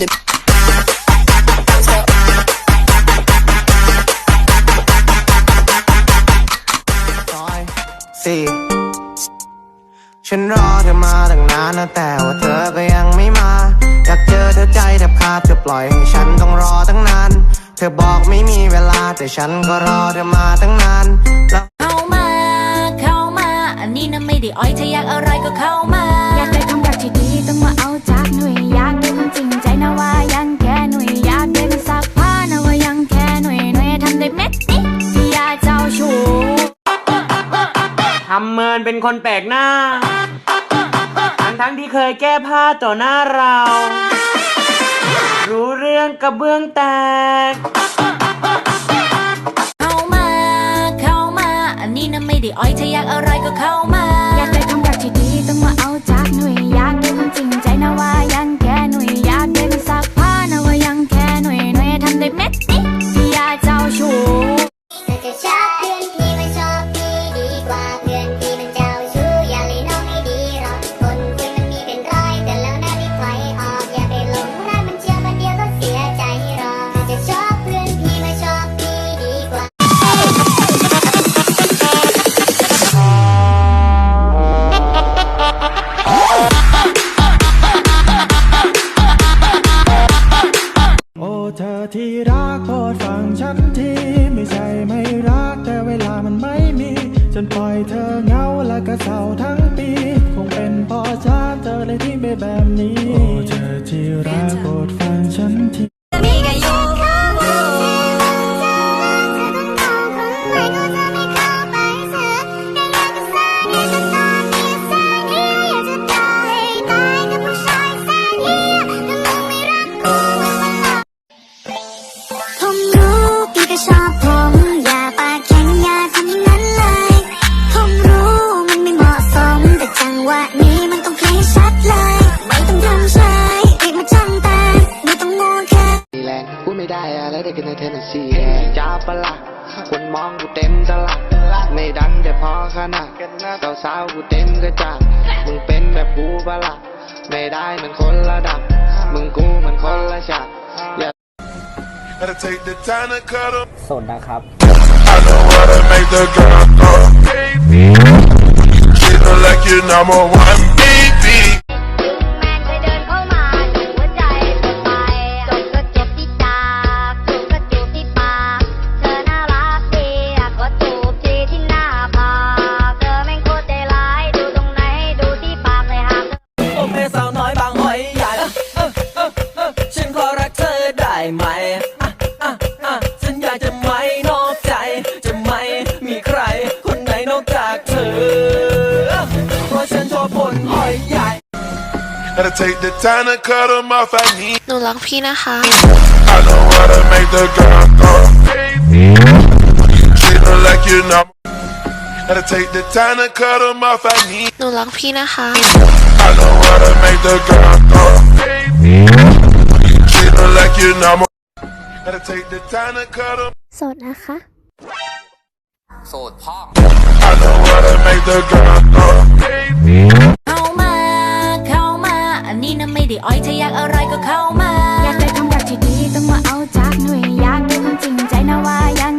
ซอยสี่ฉันรอเธอมาตั้งนานนะแต่ว่าเธอก็ยังไม่มา อยากเจอเธอใจแทบขาดจะปล่อยให้ฉันต้องรอตั้งนาน เธอบอกไม่มีเวลาแต่ฉันก็รอเธอมาตั้งนานแล้วเข้ามา เข้ามา อันนี้นะไม่ได้อ้อยถ้าอยากอะไรก็เข้ามา อยากได้คำรักที่ดีต้องมาเอาจากหนุ่ยอยาก เมินเป็นคนแปลกหน้า ทั้งทั้งที่เคยแก้ผ้าต่อหน้าเรา รู้เรื่องกระเบื้องแตก เธอที่รักโปรดฟังฉันทีไม่ใช่ไม่รักแต่เวลามันไม่มี ฉันปล่อยเธอเหงาและก็เศร้า กินในเทนเนสซีจ้าปะละคนมองกูเต็มตลักไม่ดังแต่พอขนาดสาวๆกูเต็มกระจัดมึงเป็นแบบกูปะละไม่ได้เหมือนคนระดับ มึงกูเหมือนคนละฉากอย่า Gotta take the time to cut 'em. สดนะครับ Gotta take the time to cut 'em off. I need. หนูรักพี่นะคะ I know how to make the girl go baby. Treat her like you're number. Gotta take the time to cut 'em off. I need. หนูรักพี่นะคะ I know how to make the girl go baby. Treat her like you're number. Gotta take the time to cut 'em. โสดนะคะ I know how to make the girl go baby. นะไม่ได้อ้อยถ้าอยากอร่อยก็เข้ามา อยากได้คำรักที่ดีต้องมาเอาจากหนุ่ยอยากรู้ความจริงใจนะว่ายัง